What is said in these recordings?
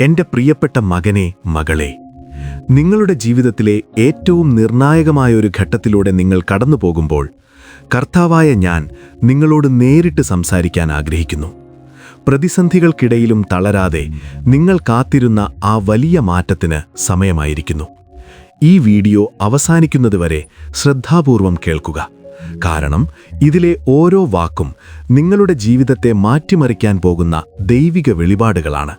എന്റെ പ്രിയപ്പെട്ട മകനെ മകളെ നിങ്ങളുടെ ജീവിതത്തിലെ ഏറ്റവും നിർണായകമായ ഒരു ഘട്ടത്തിലൂടെ നിങ്ങൾ കടന്നു പോകുമ്പോൾ കർത്താവായ ഞാൻ നിങ്ങളോട് നേരിട്ട് സംസാരിക്കാൻ ആഗ്രഹിക്കുന്നു. പ്രതിസന്ധികൾക്കിടയിലും തളരാതെ നിങ്ങൾ കാത്തിരുന്ന ആ വലിയ മാറ്റത്തിന് സമയമായിരിക്കുന്നു. ഈ വീഡിയോ അവസാനിക്കുന്നതുവരെ ശ്രദ്ധാപൂർവം കേൾക്കുക. കാരണം ഇതിലെ ഓരോ വാക്കും നിങ്ങളുടെ ജീവിതത്തെ മാറ്റിമറിക്കാൻ പോകുന്ന ദൈവിക വെളിപാടുകളാണ്.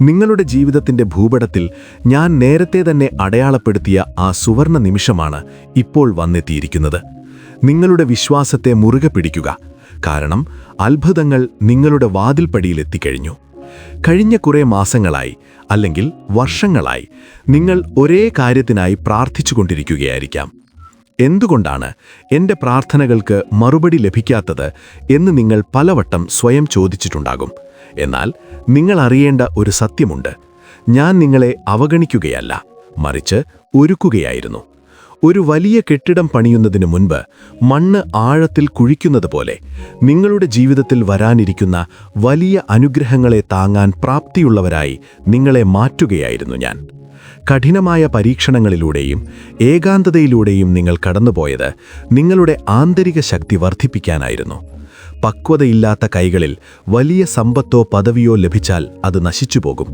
നിങ്ങളുടെ ജീവിതത്തിന്റെ ഭൂപടത്തിൽ ഞാൻ നേരത്തെ തന്നെ അടയാളപ്പെടുത്തിയ ആ സുവർണ നിമിഷമാണ് ഇപ്പോൾ വന്നെത്തിയിരിക്കുന്നത്. നിങ്ങളുടെ വിശ്വാസത്തെ മുറുകെ പിടിക്കുക. കാരണം അത്ഭുതങ്ങൾ നിങ്ങളുടെ വാതിൽപ്പടിയിലെത്തിക്കഴിഞ്ഞു കഴിഞ്ഞ കുറേ മാസങ്ങളായി അല്ലെങ്കിൽ വർഷങ്ങളായി നിങ്ങൾ ഒരേ കാര്യത്തിനായി പ്രാർത്ഥിച്ചുകൊണ്ടിരിക്കുകയായിരിക്കാം. എന്തുകൊണ്ടാണ് എന്റെ പ്രാർത്ഥനകൾക്ക് മറുപടി ലഭിക്കാത്തത് എന്ന് നിങ്ങൾ പലവട്ടം സ്വയം ചോദിച്ചിട്ടുണ്ടാകും. എന്നാൽ നിങ്ങൾ അറിയേണ്ട ഒരു സത്യമുണ്ട്. ഞാൻ നിങ്ങളെ അവഗണിക്കുകയല്ല മറിച്ച് ഒരുക്കുകയായിരുന്നു. ഒരു വലിയ കെട്ടിടം പണിയുന്നതിന് മുൻപ് മണ്ണ് ആഴത്തിൽ കുഴിക്കുന്നത് പോലെ നിങ്ങളുടെ ജീവിതത്തിൽ വരാനിരിക്കുന്ന വലിയ അനുഗ്രഹങ്ങളെ താങ്ങാൻ പ്രാപ്തിയുള്ളവരായി നിങ്ങളെ മാറ്റുകയായിരുന്നു ഞാൻ. കഠിനമായ പരീക്ഷണങ്ങളിലൂടെയും ഏകാന്തതയിലൂടെയും നിങ്ങൾ കടന്നുപോയത് നിങ്ങളുടെ ആന്തരിക ശക്തി വർദ്ധിപ്പിക്കാനായിരുന്നു. പക്വതയില്ലാത്ത കൈകളിൽ വലിയ സമ്പത്തോ പദവിയോ ലഭിച്ചാൽ അത് നശിച്ചുപോകും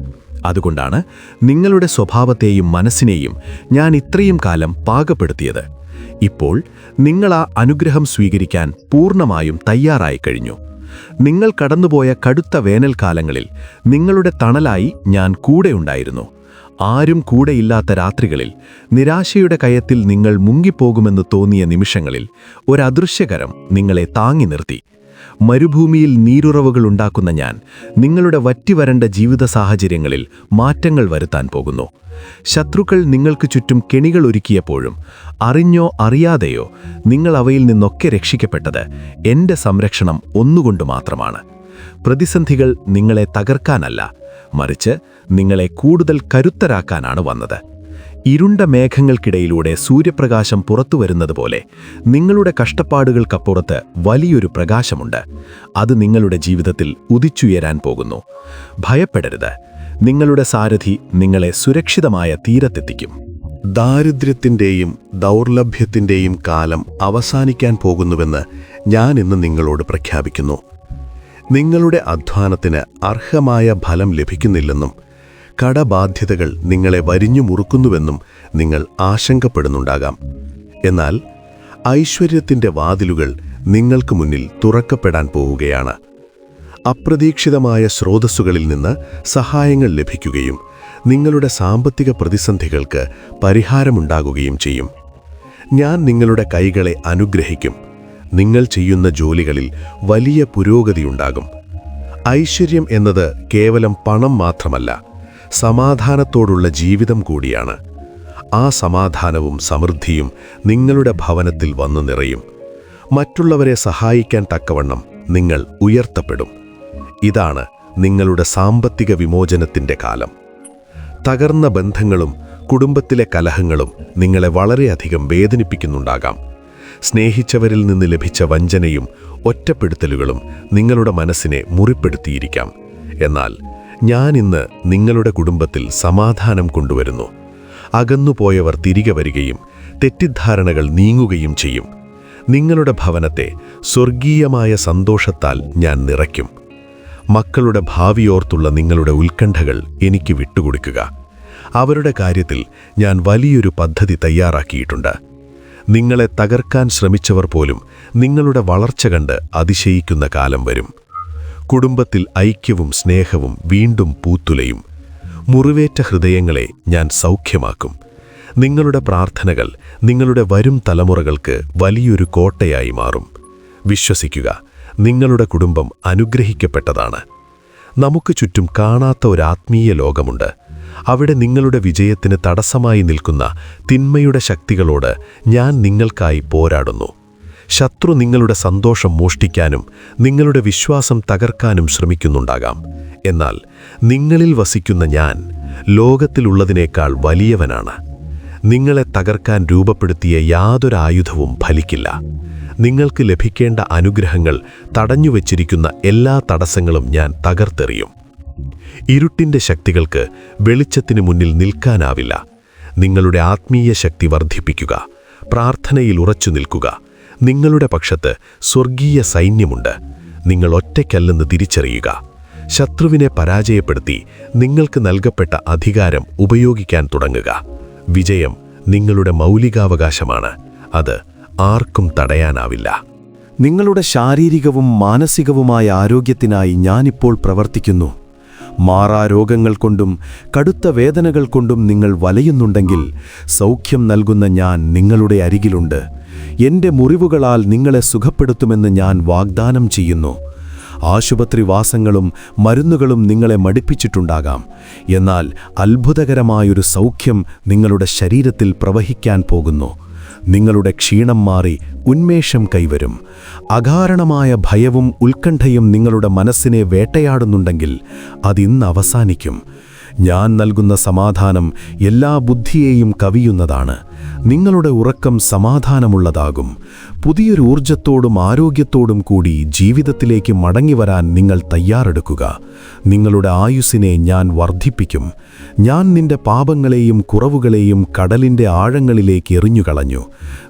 അതുകൊണ്ടാണ് നിങ്ങളുടെ സ്വഭാവത്തെയും മനസ്സിനെയും ഞാൻ ഇത്രയും കാലം പാകപ്പെടുത്തിയത്. ഇപ്പോൾ നിങ്ങൾ ആ അനുഗ്രഹം സ്വീകരിക്കാൻ പൂർണമായും തയ്യാറായി കഴിഞ്ഞു. നിങ്ങൾ കടന്നുപോയ കടുത്ത വേനൽക്കാലങ്ങളിൽ നിങ്ങളുടെ തണലായി ഞാൻ കൂടെയുണ്ടായിരുന്നു ആരും കൂടെയില്ലാത്ത രാത്രികളിൽ നിരാശയുടെ കയത്തിൽ നിങ്ങൾ മുങ്ങിപ്പോകുമെന്ന് തോന്നിയ നിമിഷങ്ങളിൽ ഒരദൃശ്യകരം നിങ്ങളെ താങ്ങി നിർത്തി. മരുഭൂമിയിൽ നീരുറവുകൾ ഉണ്ടാക്കുന്ന ഞാൻ നിങ്ങളുടെ വറ്റിവരണ്ട ജീവിത സാഹചര്യങ്ങളിൽ മാറ്റങ്ങൾ വരുത്താൻ പോകുന്നു. ശത്രുക്കൾ നിങ്ങൾക്ക് ചുറ്റും കെണികൾ ഒരുക്കിയപ്പോഴും അറിഞ്ഞോ അറിയാതെയോ നിങ്ങൾ അവയിൽ നിന്നൊക്കെ രക്ഷിക്കപ്പെട്ടത് എന്റെ സംരക്ഷണം ഒന്നുകൊണ്ട് മാത്രമാണ്. പ്രതിസന്ധികൾ നിങ്ങളെ തകർക്കാനല്ല മറിച്ച് നിങ്ങളെ കൂടുതൽ കരുത്തരാക്കാനാണ് വന്നത്. ഇരുണ്ട മേഘങ്ങൾക്കിടയിലൂടെ സൂര്യപ്രകാശം പുറത്തു വരുന്നതുപോലെ നിങ്ങളുടെ കഷ്ടപ്പാടുകൾക്കപ്പുറത്ത് വലിയൊരു പ്രകാശമുണ്ട്. അത് നിങ്ങളുടെ ജീവിതത്തിൽ ഉദിച്ചുയരാൻ പോകുന്നു. ഭയപ്പെടരുത്. നിങ്ങളുടെ സാരഥി നിങ്ങളെ സുരക്ഷിതമായ തീരത്തെത്തിക്കും. ദാരിദ്ര്യത്തിന്റെയും ദൗർലഭ്യത്തിന്റെയും കാലം അവസാനിക്കാൻ പോകുന്നുവെന്ന് ഞാൻ ഇന്ന് നിങ്ങളോട് പ്രഖ്യാപിക്കുന്നു. നിങ്ങളുടെ അധ്വാനത്തിന് അർഹമായ ഫലം ലഭിക്കുന്നില്ലെന്നും കടബാധ്യതകൾ നിങ്ങളെ വരിഞ്ഞു മുറുക്കുന്നുവെന്നും നിങ്ങൾ ആശങ്കപ്പെടുന്നുണ്ടാകാം. എന്നാൽ ഐശ്വര്യത്തിന്റെ വാതിലുകൾ നിങ്ങൾക്ക് മുന്നിൽ തുറക്കപ്പെടാൻ പോവുകയാണ്. അപ്രതീക്ഷിതമായ സ്രോതസ്സുകളിൽ നിന്ന് സഹായങ്ങൾ ലഭിക്കുകയും നിങ്ങളുടെ സാമ്പത്തിക പ്രതിസന്ധികൾക്ക് പരിഹാരമുണ്ടാകുകയും ചെയ്യും. ഞാൻ നിങ്ങളുടെ കൈകളെ അനുഗ്രഹിക്കും. നിങ്ങൾ ചെയ്യുന്ന ജോലികളിൽ വലിയ പുരോഗതിയുണ്ടാകും. ഐശ്വര്യം എന്നത് കേവലം പണം മാത്രമല്ല സമാധാനത്തോടുള്ള ജീവിതം കൂടിയാണ്. ആ സമാധാനവും സമൃദ്ധിയും നിങ്ങളുടെ ഭവനത്തിൽ വന്നു നിറയും. മറ്റുള്ളവരെ സഹായിക്കാൻ തക്കവണ്ണം നിങ്ങൾ ഉയർത്തപ്പെടും. ഇതാണ് നിങ്ങളുടെ സാമ്പത്തിക വിമോചനത്തിന്റെ കാലം. തകർന്ന ബന്ധങ്ങളും കുടുംബത്തിലെ കലഹങ്ങളും നിങ്ങളെ വളരെയധികം വേദനിപ്പിക്കുന്നുണ്ടാകാം. സ്നേഹിച്ചവരിൽ നിന്ന് ലഭിച്ച വഞ്ചനയും ഒറ്റപ്പെടുത്തലുകളും നിങ്ങളുടെ മനസ്സിനെ മുറിപ്പെടുത്തിയിരിക്കാം. എന്നാൽ ഞാൻ ഇന്ന് നിങ്ങളുടെ കുടുംബത്തിൽ സമാധാനം കൊണ്ടുവരുന്നു. അകന്നുപോയവർ തിരികെ വരികയും തെറ്റിദ്ധാരണകൾ നീങ്ങുകയും ചെയ്യും. നിങ്ങളുടെ ഭവനത്തെ സ്വർഗീയമായ സന്തോഷത്താൽ ഞാൻ നിറയ്ക്കും. മക്കളുടെ ഭാവിയോർത്തുള്ള നിങ്ങളുടെ ഉത്കണ്ഠകൾ എനിക്ക് വിട്ടുകൊടുക്കുക. അവരുടെ കാര്യത്തിൽ ഞാൻ വലിയൊരു പദ്ധതി തയ്യാറാക്കിയിട്ടുണ്ട്. നിങ്ങളെ തകർക്കാൻ ശ്രമിച്ചവർ പോലും നിങ്ങളുടെ വളർച്ച കണ്ട് അതിശയിക്കുന്ന കാലം വരും. കുടുംബത്തിൽ ഐക്യവും സ്നേഹവും വീണ്ടും പൂത്തുലയും. മുറിവേറ്റ ഹൃദയങ്ങളെ ഞാൻ സൗഖ്യമാക്കും. നിങ്ങളുടെ പ്രാർത്ഥനകൾ നിങ്ങളുടെ വരും തലമുറകൾക്ക് വലിയൊരു കോട്ടയായി മാറും. വിശ്വസിക്കുക നിങ്ങളുടെ കുടുംബം അനുഗ്രഹിക്കപ്പെട്ടതാണ്. നമുക്ക് ചുറ്റും കാണാത്ത ഒരു ആത്മീയ ലോകമുണ്ട്. അവിടെ നിങ്ങളുടെ വിജയത്തിന് തടസ്സമായി നിൽക്കുന്ന തിന്മയുടെ ശക്തികളോട് ഞാൻ നിങ്ങൾക്കായി പോരാടുന്നു. ശത്രു നിങ്ങളുടെ സന്തോഷം മോഷ്ടിക്കാനും നിങ്ങളുടെ വിശ്വാസം തകർക്കാനും ശ്രമിക്കുന്നുണ്ടാകാം. എന്നാൽ നിങ്ങളിൽ വസിക്കുന്ന ഞാൻ ലോകത്തിലുള്ളതിനേക്കാൾ വലിയവനാണ്. നിങ്ങളെ തകർക്കാൻ രൂപപ്പെടുത്തിയ യാതൊരു ആയുധവും ഫലിക്കില്ല. നിങ്ങൾക്ക് ലഭിക്കേണ്ട അനുഗ്രഹങ്ങൾ തടഞ്ഞുവച്ചിരിക്കുന്ന എല്ലാ തടസ്സങ്ങളും ഞാൻ തകർത്തെറിയും. ഇരുട്ടിന്റെ ശക്തികൾക്ക് വെളിച്ചത്തിന് മുന്നിൽ നിൽക്കാനാവില്ല. നിങ്ങളുടെ ആത്മീയ ശക്തി വർദ്ധിപ്പിക്കുക. പ്രാർത്ഥനയിൽ ഉറച്ചു നിൽക്കുക നിങ്ങളുടെ പക്ഷത്ത് സ്വർഗീയ സൈന്യമുണ്ട്. നിങ്ങൾ ഒറ്റയ്ക്കല്ലെന്ന് തിരിച്ചറിയുക. ശത്രുവിനെ പരാജയപ്പെടുത്തി നിങ്ങൾക്ക് നൽകപ്പെട്ട അധികാരം ഉപയോഗിക്കാൻ തുടങ്ങുക. വിജയം നിങ്ങളുടെ മൗലികാവകാശമാണ്. അത് ആർക്കും തടയാനാവില്ല. നിങ്ങളുടെ ശാരീരികവും മാനസികവുമായ ആരോഗ്യത്തിനായി ഞാനിപ്പോൾ പ്രവർത്തിക്കുന്നു. മാറാരോഗങ്ങൾ കൊണ്ടും കടുത്ത വേദനകൾ കൊണ്ടും നിങ്ങൾ വലയുന്നുണ്ടെങ്കിൽ സൗഖ്യം നൽകുന്ന ഞാൻ നിങ്ങളുടെ അരികിലുണ്ട്. എന്റെ മുറിവുകളാൽ നിങ്ങളെ സുഖപ്പെടുത്തുമെന്ന് ഞാൻ വാഗ്ദാനം ചെയ്യുന്നു. ആശുപത്രിവാസങ്ങളും മരുന്നുകളും നിങ്ങളെ മടുപ്പിച്ചിട്ടുണ്ടാകാം. എന്നാൽ അത്ഭുതകരമായൊരു സൗഖ്യം നിങ്ങളുടെ ശരീരത്തിൽ പ്രവഹിക്കാൻ പോകുന്നു. നിങ്ങളുടെ ക്ഷീണം മാറി ഉന്മേഷം കൈവരും. അകാരണമായ ഭയവും ഉത്കണ്ഠയും നിങ്ങളുടെ മനസ്സിനെ വേട്ടയാടുന്നുണ്ടെങ്കിൽ അതിന്ന് അവസാനിക്കും. ഞാൻ നൽകുന്ന സമാധാനം എല്ലാ ബുദ്ധിയെയും കവിയുന്നതാണ്. നിങ്ങളുടെ ഉറക്കം സമാധാനമുള്ളതാകും. പുതിയൊരു ഊർജത്തോടും ആരോഗ്യത്തോടും കൂടി ജീവിതത്തിലേക്ക് മടങ്ങിവരാൻ നിങ്ങൾ തയ്യാറെടുക്കുക. നിങ്ങളുടെ ആയുസ്സിനെ ഞാൻ വർദ്ധിപ്പിക്കും. ഞാൻ നിന്റെ പാപങ്ങളെയും കുറവുകളെയും കടലിന്റെ ആഴങ്ങളിലേക്ക് എറിഞ്ഞുകളഞ്ഞു.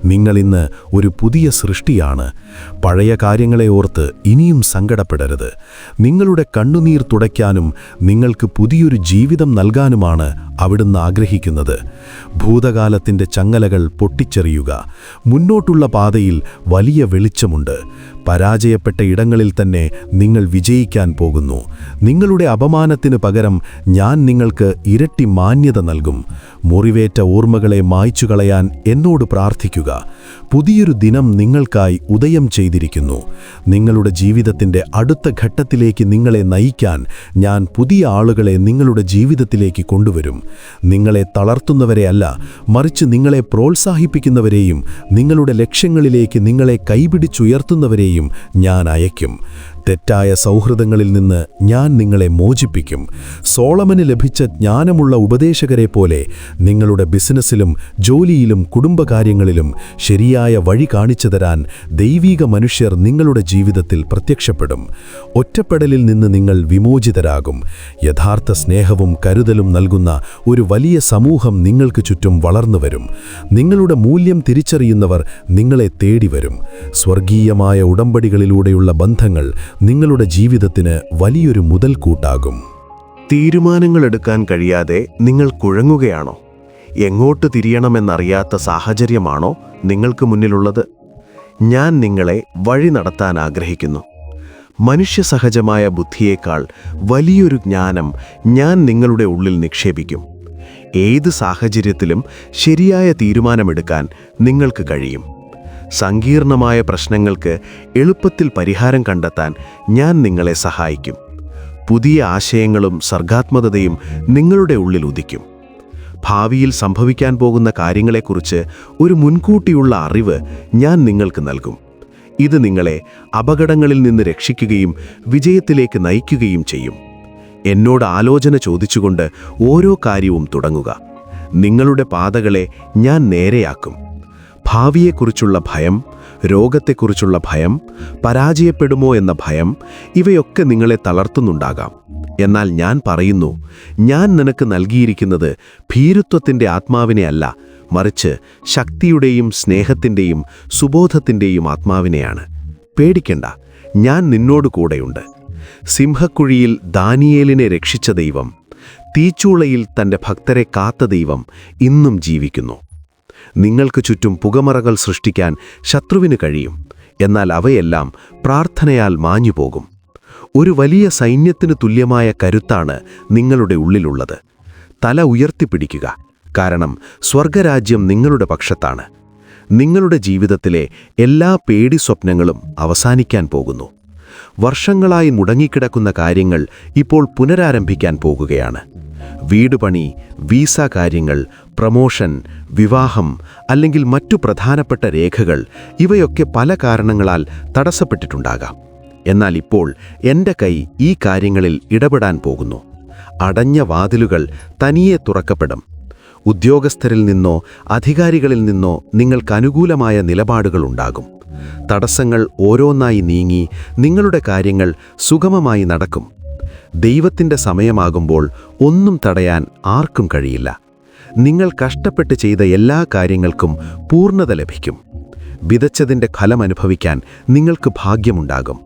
നിങ്ങളിന്ന് ഒരു പുതിയ സൃഷ്ടിയാണ്. പഴയ കാര്യങ്ങളെ ഓർത്ത് ഇനിയും സങ്കടപ്പെടരുത്. നിങ്ങളുടെ കണ്ണുനീർ തുടയ്ക്കാനും നിങ്ങൾക്ക് പുതിയൊരു ജീവിതം നൽകാനുമാണ് അവിടുന്ന് ആഗ്രഹിക്കുന്നത്. ഭൂതകാലത്തിന്റെ ചങ്ങലകൾ പൊട്ടിച്ചെറിയുക. മുന്നോട്ടുള്ള പാതയിൽ വലിയ വെളിച്ചമുണ്ട് പരാജയപ്പെട്ട ഇടങ്ങളിൽ തന്നെ നിങ്ങൾ വിജയിക്കാൻ പോകുന്നു. നിങ്ങളുടെ അപമാനത്തിന് പകരം ഞാൻ നിങ്ങൾക്ക് ഇരട്ടി മാന്യത നൽകും. മുറിവേറ്റ ഓർമ്മകളെ മായ്ച്ചു കളയാൻ എന്നോട് പ്രാർത്ഥിക്കുക. പുതിയൊരു ദിനം നിങ്ങൾക്കായി ഉദയം ചെയ്തിരിക്കുന്നു. നിങ്ങളുടെ ജീവിതത്തിന്റെ അടുത്ത ഘട്ടത്തിലേക്ക് നിങ്ങളെ നയിക്കാൻ ഞാൻ പുതിയ ആളുകളെ നിങ്ങളുടെ ജീവിതത്തിലേക്ക് കൊണ്ടുവരും. നിങ്ങളെ തളർത്തുന്നവരെയല്ല മറിച്ച് നിങ്ങളെ പ്രോത്സാഹിപ്പിക്കുന്നവരെയും നിങ്ങളുടെ ലക്ഷ്യങ്ങളിലേക്ക് നിങ്ങളെ കൈപിടിച്ചുയർത്തുന്നവരെയും ഞാൻ അയക്കും തെറ്റായ സൗഹൃദങ്ങളിൽ നിന്ന് ഞാൻ നിങ്ങളെ മോചിപ്പിക്കും. സോളമന് ലഭിച്ച ജ്ഞാനമുള്ള ഉപദേശകരെ പോലെ നിങ്ങളുടെ ബിസിനസ്സിലും ജോലിയിലും കുടുംബകാര്യങ്ങളിലും ശരിയായ വഴി കാണിച്ചു തരാൻ ദൈവീക മനുഷ്യർ നിങ്ങളുടെ ജീവിതത്തിൽ പ്രത്യക്ഷപ്പെടും. ഒറ്റപ്പെടലിൽ നിന്ന് നിങ്ങൾ വിമോചിതരാകും. യഥാർത്ഥ സ്നേഹവും കരുതലും നൽകുന്ന ഒരു വലിയ സമൂഹം നിങ്ങൾക്ക് ചുറ്റും വളർന്നു വരും. നിങ്ങളുടെ മൂല്യം തിരിച്ചറിയുന്നവർ നിങ്ങളെ തേടിവരും. സ്വർഗീയമായ ഉടമ്പടികളിലൂടെയുള്ള ബന്ധങ്ങൾ നിങ്ങളുടെ ജീവിതത്തിന് വലിയൊരു മുതൽക്കൂട്ടാകും. തീരുമാനങ്ങളെടുക്കാൻ കഴിയാതെ നിങ്ങൾ കുഴങ്ങുകയാണോ? എങ്ങോട്ട് തിരിയണമെന്നറിയാത്ത സാഹചര്യമാണോ നിങ്ങൾക്ക് മുന്നിലുള്ളത്? ഞാൻ നിങ്ങളെ വഴി നടത്താൻ ആഗ്രഹിക്കുന്നു. മനുഷ്യസഹജമായ ബുദ്ധിയേക്കാൾ വലിയൊരു ജ്ഞാനം ഞാൻ നിങ്ങളുടെ ഉള്ളിൽ നിക്ഷേപിക്കും. ഏത് സാഹചര്യത്തിലും ശരിയായ തീരുമാനമെടുക്കാൻ നിങ്ങൾക്ക് കഴിയും. സങ്കീർണമായ പ്രശ്നങ്ങൾക്ക് എളുപ്പത്തിൽ പരിഹാരം കണ്ടെത്താൻ ഞാൻ നിങ്ങളെ സഹായിക്കും. പുതിയ ആശയങ്ങളും സർഗാത്മകതയും നിങ്ങളുടെ ഉള്ളിൽ ഉദിക്കും. ഭാവിയിൽ സംഭവിക്കാൻ പോകുന്ന കാര്യങ്ങളെക്കുറിച്ച് ഒരു മുൻകൂട്ടിയുള്ള അറിവ് ഞാൻ നിങ്ങൾക്ക് നൽകും. ഇത് നിങ്ങളെ അപകടങ്ങളിൽ നിന്ന് രക്ഷിക്കുകയും വിജയത്തിലേക്ക് നയിക്കുകയും ചെയ്യും. എന്നോട് ആലോചന ചോദിച്ചുകൊണ്ട് ഓരോ കാര്യവും തുടങ്ങുക. നിങ്ങളുടെ പാതകളെ ഞാൻ നേരെയാക്കും. ഭാവിയെക്കുറിച്ചുള്ള ഭയം രോഗത്തെക്കുറിച്ചുള്ള ഭയം പരാജയപ്പെടുമോ എന്ന ഭയം ഇവയൊക്കെ നിങ്ങളെ തളർത്തുന്നുണ്ടാകാം. എന്നാൽ ഞാൻ പറയുന്നു ഞാൻ നിനക്ക് നൽകിയിരിക്കുന്നത് ഭീരുത്വത്തിന്റെ ആത്മാവിനെ അല്ല മറിച്ച് ശക്തിയുടെയും സ്നേഹത്തിന്റെയും സുബോധത്തിന്റെയും ആത്മാവിനെയാണ്. പേടിക്കണ്ട ഞാൻ നിന്നോട് കൂടെയുണ്ട്. സിംഹക്കുഴിയിൽ ദാനിയേലിനെ രക്ഷിച്ച ദൈവം തീച്ചൂളയിൽ തന്റെ ഭക്തരെ കാത്ത ദൈവം ഇന്നും ജീവിക്കുന്നു. നിങ്ങൾക്ക് ചുറ്റും പുകമറകൾ സൃഷ്ടിക്കാൻ ശത്രുവിന് കഴിയും. എന്നാൽ അവയെല്ലാം പ്രാർത്ഥനയാൽ മാഞ്ഞുപോകും. ഒരു വലിയ സൈന്യത്തിന് തുല്യമായ കരുത്താണ് നിങ്ങളുടെ ഉള്ളിലുള്ളത്. തല ഉയർത്തിപ്പിടിക്കുക. കാരണം സ്വർഗരാജ്യം നിങ്ങളുടെ പക്ഷത്താണ്. നിങ്ങളുടെ ജീവിതത്തിലെ എല്ലാ പേടി സ്വപ്നങ്ങളും അവസാനിക്കാൻ പോകുന്നു. വർഷങ്ങളായി മുടങ്ങിക്കിടക്കുന്ന കാര്യങ്ങൾ ഇപ്പോൾ പുനരാരംഭിക്കാൻ പോകുകയാണ്. വീട് പണി വീസ കാര്യങ്ങൾ പ്രമോഷൻ വിവാഹം അല്ലെങ്കിൽ മറ്റു പ്രധാനപ്പെട്ട രേഖകൾ ഇവയൊക്കെ പല കാരണങ്ങളാൽ തടസ്സപ്പെട്ടിട്ടുണ്ടാകാം. എന്നാൽ ഇപ്പോൾ എന്റെ കൈ ഈ കാര്യങ്ങളിൽ ഇടപെടാൻ പോകുന്നു. അടഞ്ഞ വാതിലുകൾ തനിയെ തുറക്കപ്പെടും. ഉദ്യോഗസ്ഥരിൽ നിന്നോ അധികാരികളിൽ നിന്നോ നിങ്ങൾക്ക് അനുകൂലമായ നിലപാടുകളുണ്ടാകും തടസ്സങ്ങൾ ഓരോന്നായി നീങ്ങി നിങ്ങളുടെ കാര്യങ്ങൾ സുഗമമായി നടക്കും. ദൈവത്തിന്റെ സമയമാകുമ്പോൾ ഒന്നും തടയാൻ ആർക്കും കഴിയില്ല. നിങ്ങൾ കഷ്ടപ്പെട്ട് ചെയ്ത എല്ലാ കാര്യങ്ങൾക്കും പൂർണത ലഭിക്കും. വിതച്ചതിന്റെ ഫലം അനുഭവിക്കാൻ നിങ്ങൾക്ക് ഭാഗ്യമുണ്ടാകും.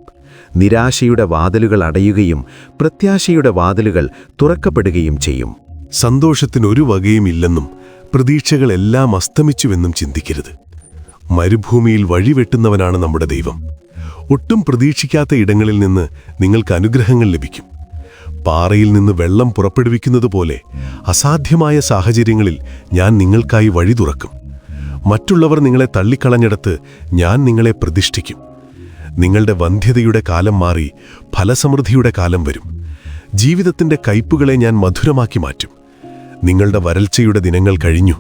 നിരാശയുടെ വാതിലുകൾ അടയുകയും പ്രത്യാശയുടെ വാതിലുകൾ തുറക്കപ്പെടുകയും ചെയ്യും. സന്തോഷത്തിന് ഒരു വകയുമില്ലെന്നും പ്രതീക്ഷകളെല്ലാം അസ്തമിച്ചുവെന്നും ചിന്തിക്കരുത്. മരുഭൂമിയിൽ വഴിവെട്ടുന്നവനാണ് നമ്മുടെ ദൈവം. ഒട്ടും പ്രതീക്ഷിക്കാത്ത ഇടങ്ങളിൽ നിന്ന് നിങ്ങൾക്ക് അനുഗ്രഹങ്ങൾ ലഭിക്കും. പാറയിൽ നിന്ന് വെള്ളം പുറപ്പെടുവിക്കുന്നത് പോലെ അസാധ്യമായ സാഹചര്യങ്ങളിൽ ഞാൻ നിങ്ങൾക്കായി വഴി തുറക്കും. മറ്റുള്ളവർ നിങ്ങളെ തള്ളിക്കളഞ്ഞിടത്ത് ഞാൻ നിങ്ങളെ പ്രതിഷ്ഠിക്കും. നിങ്ങളുടെ വന്ധ്യതയുടെ കാലം മാറി ഫലസമൃദ്ധിയുടെ കാലം വരും. ജീവിതത്തിന്റെ കയ്പുകളെ ഞാൻ മധുരമാക്കി മാറ്റും. നിങ്ങളുടെ വരൾച്ചയുടെ ദിനങ്ങൾ കഴിഞ്ഞു.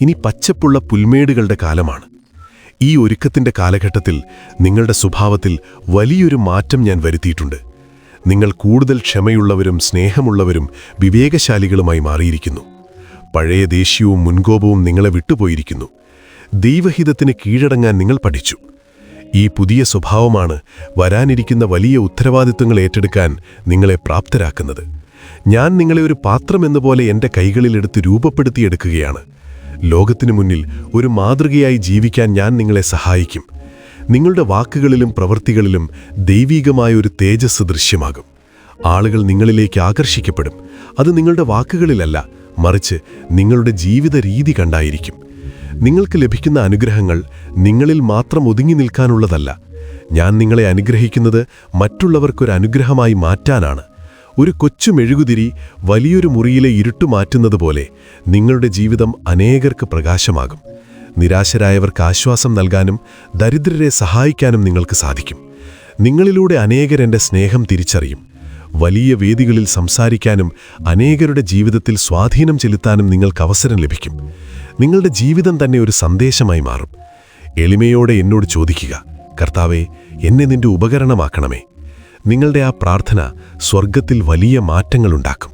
ഇനി പച്ചപ്പുള്ള പുൽമേടുകളുടെ കാലമാണ്. ഈ ഒരുക്കത്തിന്റെ കാലഘട്ടത്തിൽ നിങ്ങളുടെ സ്വഭാവത്തിൽ വലിയൊരു മാറ്റം ഞാൻ വരുത്തിയിട്ടുണ്ട്. നിങ്ങൾ കൂടുതൽ ക്ഷമയുള്ളവരും സ്നേഹമുള്ളവരും വിവേകശാലികളുമായി മാറിയിരിക്കുന്നു. പഴയ ദേഷ്യവും മുൻകോപവും നിങ്ങളെ വിട്ടുപോയിരിക്കുന്നു. ദൈവഹിതത്തിന് കീഴടങ്ങാൻ നിങ്ങൾ പഠിച്ചു. ഈ പുതിയ സ്വഭാവമാണ് വരാനിരിക്കുന്ന വലിയ ഉത്തരവാദിത്വങ്ങൾ ഏറ്റെടുക്കാൻ നിങ്ങളെ പ്രാപ്തരാക്കുന്നത്. ഞാൻ നിങ്ങളെ ഒരു പാത്രമെന്നപോലെ എന്റെ കൈകളിലെടുത്ത് രൂപപ്പെടുത്തിയെടുക്കുകയാണ്. ലോകത്തിനു മുന്നിൽ ഒരു മാതൃകയായി ജീവിക്കാൻ ഞാൻ നിങ്ങളെ സഹായിക്കും. നിങ്ങളുടെ വാക്കുകളിലും പ്രവൃത്തികളിലും ദൈവീകമായ ഒരു തേജസ് ദൃശ്യമാകും. ആളുകൾ നിങ്ങളിലേക്ക് ആകർഷിക്കപ്പെടും. അത് നിങ്ങളുടെ വാക്കുകളിലല്ല മറിച്ച് നിങ്ങളുടെ ജീവിത രീതി കണ്ടായിരിക്കും. നിങ്ങൾക്ക് ലഭിക്കുന്ന അനുഗ്രഹങ്ങൾ നിങ്ങളിൽ മാത്രം ഒതുങ്ങി നിൽക്കാനുള്ളതല്ല. ഞാൻ നിങ്ങളെ അനുഗ്രഹിക്കുന്നത് മറ്റുള്ളവർക്കൊരു അനുഗ്രഹമായി മാറ്റാനാണ്. ഒരു കൊച്ചു മെഴുകുതിരി വലിയൊരു മുറിയിലെ ഇരുട്ടു മാറ്റുന്നത് പോലെ നിങ്ങളുടെ ജീവിതം അനേകർക്ക് പ്രകാശമാകും. നിരാശരായവർക്ക് ആശ്വാസം നൽകാനും ദരിദ്രരെ സഹായിക്കാനും നിങ്ങൾക്ക് സാധിക്കും. നിങ്ങളിലൂടെ അനേകരെന്റെ സ്നേഹം തിരിച്ചറിയും. വലിയ വേദികളിൽ സംസാരിക്കാനും അനേകരുടെ ജീവിതത്തിൽ സ്വാധീനം ചെലുത്താനും നിങ്ങൾക്ക് അവസരം ലഭിക്കും. നിങ്ങളുടെ ജീവിതം തന്നെ ഒരു സന്ദേശമായി മാറും. എളിമയോടെ എന്നോട് ചോദിക്കുക കർത്താവെ എന്നെ നിന്റെ ഉപകരണമാക്കണമേ. നിങ്ങളുടെ ആ പ്രാർത്ഥന സ്വർഗത്തിൽ വലിയ മാറ്റങ്ങളുണ്ടാക്കും.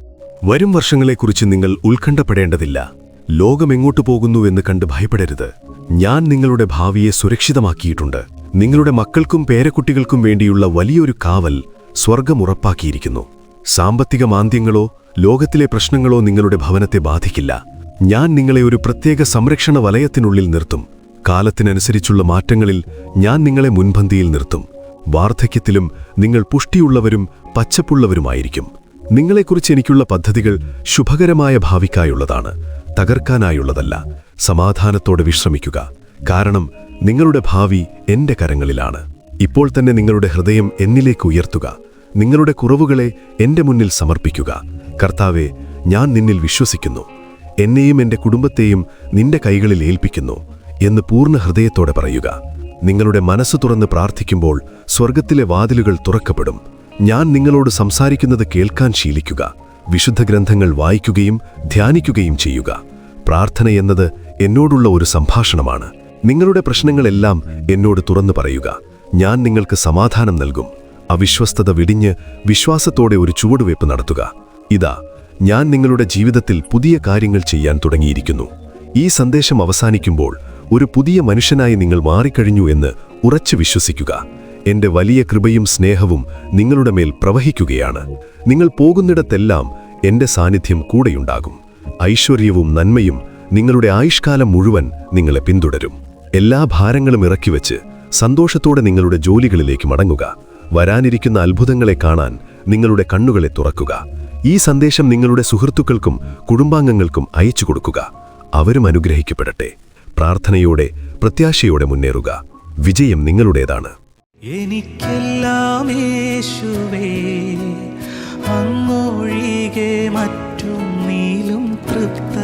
വരും വർഷങ്ങളെക്കുറിച്ച് നിങ്ങൾ ഉത്കണ്ഠപ്പെടേണ്ടതില്ല. ലോകമെങ്ങോട്ടു പോകുന്നുവെന്ന് കണ്ട് ഭയപ്പെടരുത്. ഞാൻ നിങ്ങളുടെ ഭാവിയെ സുരക്ഷിതമാക്കിയിട്ടുണ്ട്. നിങ്ങളുടെ മക്കൾക്കും പേരക്കുട്ടികൾക്കും വേണ്ടിയുള്ള വലിയൊരു കാവൽ സ്വർഗം ഉറപ്പാക്കിയിരിക്കുന്നു. സാമ്പത്തിക മാന്ദ്യങ്ങളോ ലോകത്തിലെ പ്രശ്നങ്ങളോ നിങ്ങളുടെ ഭവനത്തെ ബാധിക്കില്ല. ഞാൻ നിങ്ങളെ ഒരു പ്രത്യേക സംരക്ഷണ വലയത്തിനുള്ളിൽ നിർത്തും. കാലത്തിനനുസരിച്ചുള്ള മാറ്റങ്ങളിൽ ഞാൻ നിങ്ങളെ മുൻപന്തിയിൽ നിർത്തും. വാർദ്ധക്യത്തിലും നിങ്ങൾ പുഷ്ടിയുള്ളവരും പച്ചപ്പുള്ളവരുമായിരിക്കും. നിങ്ങളെക്കുറിച്ച് എനിക്കുള്ള പദ്ധതികൾ ശുഭകരമായ ഭാവിക്കായുള്ളതാണ്. തകർക്കാനായുള്ളതല്ല. സമാധാനത്തോടെ വിശ്രമിക്കുക. കാരണം നിങ്ങളുടെ ഭാവി എന്റെ കരങ്ങളിലാണ്. ഇപ്പോൾ തന്നെ നിങ്ങളുടെ ഹൃദയം എന്നിലേക്ക് ഉയർത്തുക. നിങ്ങളുടെ കുറവുകളെ എന്റെ മുന്നിൽ സമർപ്പിക്കുക. കർത്താവെ ഞാൻ നിന്നിൽ വിശ്വസിക്കുന്നു. എന്നെയും എന്റെ കുടുംബത്തെയും നിന്റെ കൈകളിൽ ഏൽപ്പിക്കുന്നു എന്ന് പൂർണ ഹൃദയത്തോടെ പറയുക. നിങ്ങളുടെ മനസ്സ് തുറന്ന് പ്രാർത്ഥിക്കുമ്പോൾ സ്വർഗത്തിലെ വാതിലുകൾ തുറക്കപ്പെടും. ഞാൻ നിങ്ങളോട് സംസാരിക്കുന്നത് കേൾക്കാൻ ശീലിക്കുക. വിശുദ്ധ ഗ്രന്ഥങ്ങൾ വായിക്കുകയും ധ്യാനിക്കുകയും ചെയ്യുക. പ്രാർത്ഥന എന്നത് എന്നോടുള്ള ഒരു സംഭാഷണമാണ്. നിങ്ങളുടെ പ്രശ്നങ്ങളെല്ലാം എന്നോട് തുറന്നു പറയുക. ഞാൻ നിങ്ങൾക്ക് സമാധാനം നൽകും. അവിശ്വസ്തത വിടിഞ്ഞ് വിശ്വാസത്തോടെ ഒരു ചുവടുവയ്പ് നടത്തുക. ഇതാ ഞാൻ നിങ്ങളുടെ ജീവിതത്തിൽ പുതിയ കാര്യങ്ങൾ ചെയ്യാൻ തുടങ്ങിയിരിക്കുന്നു. ഈ സന്ദേശം അവസാനിക്കുമ്പോൾ ഒരു പുതിയ മനുഷ്യനായി നിങ്ങൾ മാറിക്കഴിഞ്ഞു എന്ന് ഉറച്ചു വിശ്വസിക്കുക. എന്റെ വലിയ കൃപയും സ്നേഹവും നിങ്ങളുടെ മേൽ പ്രവഹിക്കുകയാണ്. നിങ്ങൾ പോകുന്നിടത്തെല്ലാം എന്റെ സാന്നിധ്യം കൂടെയുണ്ടാകും. ഐശ്വര്യവും നന്മയും നിങ്ങളുടെ ആയുഷ്കാലം മുഴുവൻ നിങ്ങളെ പിന്തുടരും. എല്ലാ ഭാരങ്ങളും ഇറക്കിവെച്ച് സന്തോഷത്തോടെ നിങ്ങളുടെ ജോലികളിലേക്ക് മടങ്ങുക. വരാനിരിക്കുന്ന അത്ഭുതങ്ങളെ കാണാൻ നിങ്ങളുടെ കണ്ണുകളെ തുറക്കുക. ഈ സന്ദേശം നിങ്ങളുടെ സുഹൃത്തുക്കൾക്കും കുടുംബാംഗങ്ങൾക്കും അയച്ചു കൊടുക്കുക. അവരും അനുഗ്രഹിക്കപ്പെടട്ടെ. പ്രാർത്ഥനയോടെ പ്രത്യാശയോടെ മുന്നേറുക. വിജയം നിങ്ങളുടേതാണ്. എനിക്കെല്ലാം യേശുവേ അങ്ങൊഴികെ നീലും തൃപ്തനല്ല